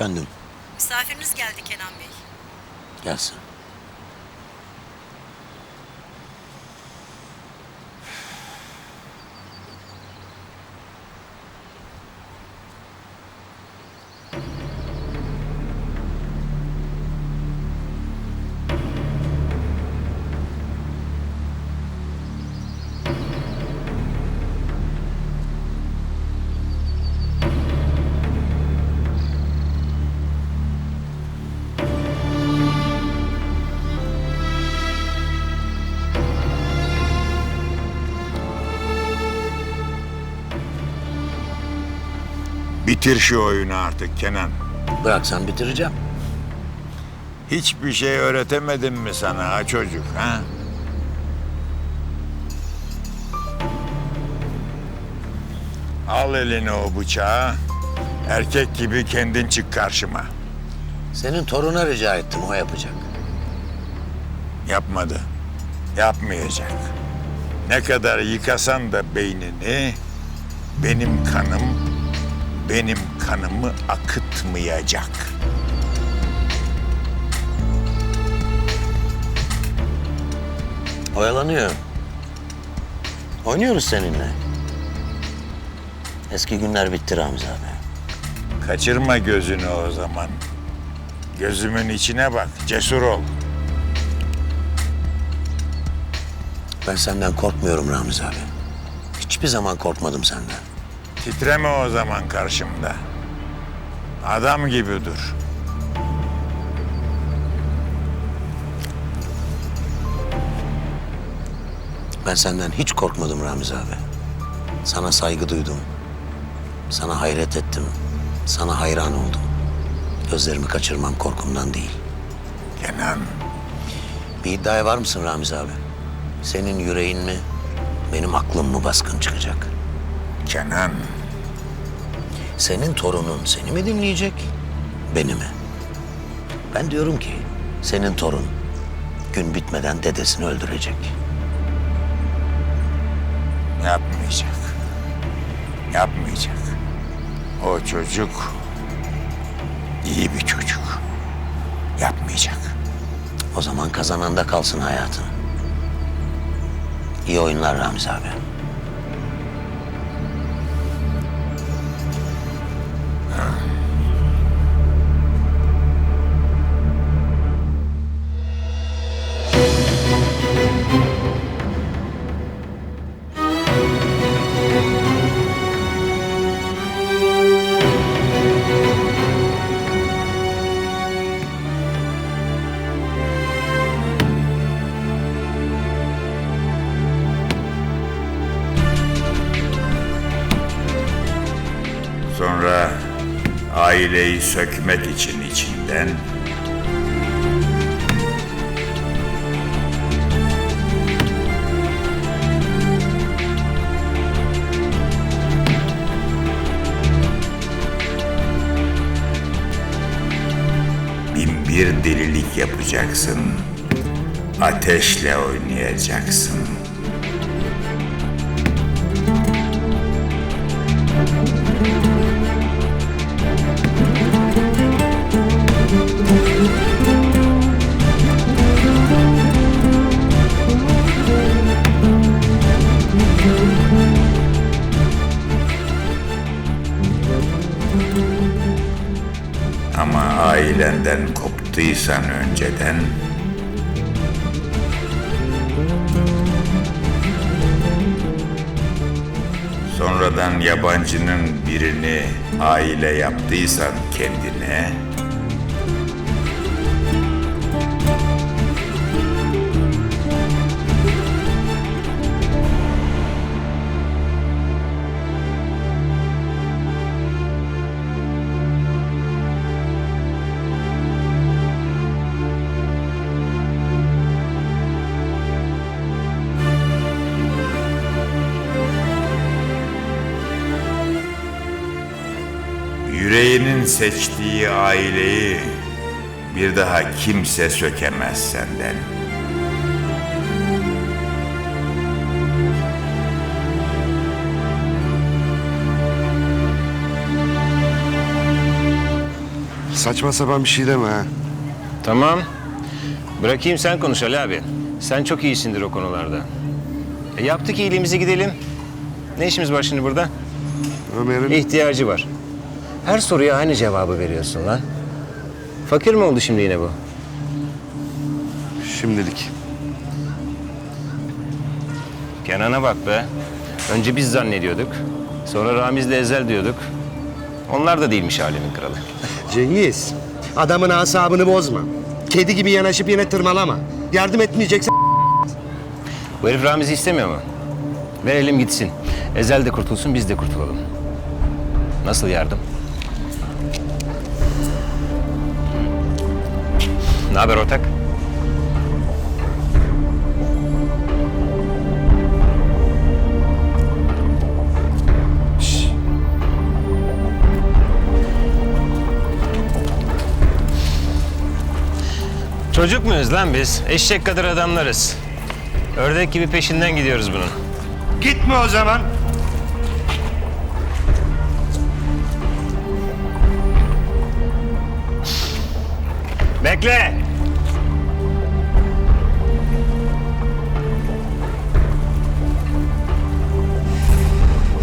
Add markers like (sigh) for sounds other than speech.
Efendim, Misafiriniz geldi Kenan Bey. gelsin. Bitir şu oyunu artık Kenan. Bıraksan bitireceğim. Hiçbir şey öğretemedim mi sana ha çocuk ha? Al eline o bıçağı. Erkek gibi kendin çık karşıma. Senin toruna rica ettim, o yapacak. Yapmadı. Yapmayacak. Ne kadar yıkasan da beynini benim kanım benim kanımı akıtmayacak. Oyalanıyor. Oynuyoruz seninle. Eski günler bitti Ramiz abi. Kaçırma gözünü o zaman. Gözümün içine bak, cesur ol. Ben senden korkmuyorum Ramiz abi. Hiçbir zaman korkmadım senden. Titreme o zaman karşımda. Adam gibi dur. Ben senden hiç korkmadım Ramiz abi. Sana saygı duydum. Sana hayret ettim. Sana hayran oldum. Gözlerimi kaçırmam korkumdan değil. Kenan, Bir iddiaya var mısın Ramiz abi? Senin yüreğin mi, benim aklım mı baskın çıkacak? Kenan. Senin torunun seni mi dinleyecek, beni mi? Ben diyorum ki senin torun gün bitmeden dedesini öldürecek. Yapmayacak. Yapmayacak. O çocuk iyi bir çocuk. Yapmayacak. O zaman kazananda kalsın hayatın. İyi oyunlar Ramiz abi. Sonra aileyi sökmek için içinden bin bir delilik yapacaksın. Ateşle oynayacaksın. Ama ailenden koptuysan önceden sonradan yabancının birini aile yaptıysan kendine yüreğinin seçtiği aileyi bir daha kimse sökemez senden. Saçma sapan bir şey deme ha. Tamam. Bırakayım sen konuş Ali abi. Sen çok iyisindir o konularda. E yaptık iyiliğimizi gidelim. Ne işimiz var şimdi burada? Ömer'in İhtiyacı var. Her soruya aynı cevabı veriyorsun lan. Fakir mi oldu şimdi yine bu? şimdilik. Kenan'a bak be. Önce biz zannediyorduk. Sonra Ramiz'le Ezel diyorduk. Onlar da değilmiş alemin kralı. (laughs) Cengiz, adamın asabını bozma. Kedi gibi yanaşıp yine tırmalama. Yardım etmeyeceksen Bu herif Ramiz'i istemiyor mu? Verelim gitsin. Ezel de kurtulsun, biz de kurtulalım. Nasıl yardım? Ne haber ortak? Çocuk muyuz lan biz? Eşek kadar adamlarız. Ördek gibi peşinden gidiyoruz bunun. gitme o zaman. Bekle!